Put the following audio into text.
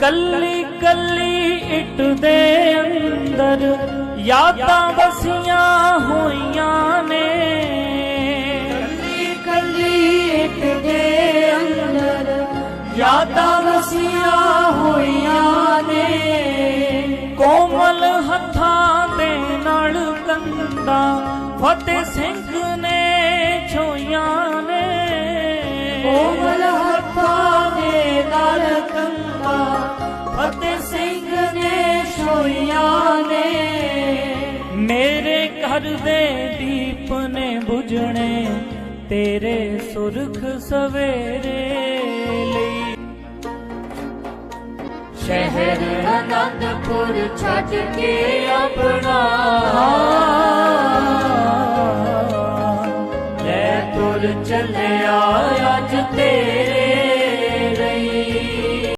ਕੱਲੀ ਕੱਲੀ ਇੱਟ ਦੇ ਅੰਦਰ ਯਾਦਾਂ ਵਸੀਆਂ ਹੋਈਆਂ ਨੇ। ਕੱਲੀ ਕੱਲੀ ਇੱਟ ਦੇ ਅੰਦਰ ਯਾਦਾਂ ਵਸੀਆਂ ਹੋਈਆਂ ਨੇ। ਕੋਮਲ ਹੱਥਾਂ ਦੇ ਨਾਲ ਕੰਦਾ ਫਤਿਹ ਸਿੰਘ ਨੇ ਛੋਈਆਂ ਨੇ। ਕੋਮਲ ਛੋਈਆਂ ਨੇ। ਮੇਰੇ ਘਰ ਦੇ ਦੀਪ ਨੇ ਬੁਝਣੇ ਤੇਰੇ ਸੁਰਖ ਸਵੇਰੇ ਲਈ। ਸ਼ਹਿਰ ਅਨੰਦਪੁਰ ਛੱਡ ਕੇ ਆਪਣਾ। ਲੈ ਤੁਰ ਚੱਲਿਆ ਅੱਜ ਤੇਰੇ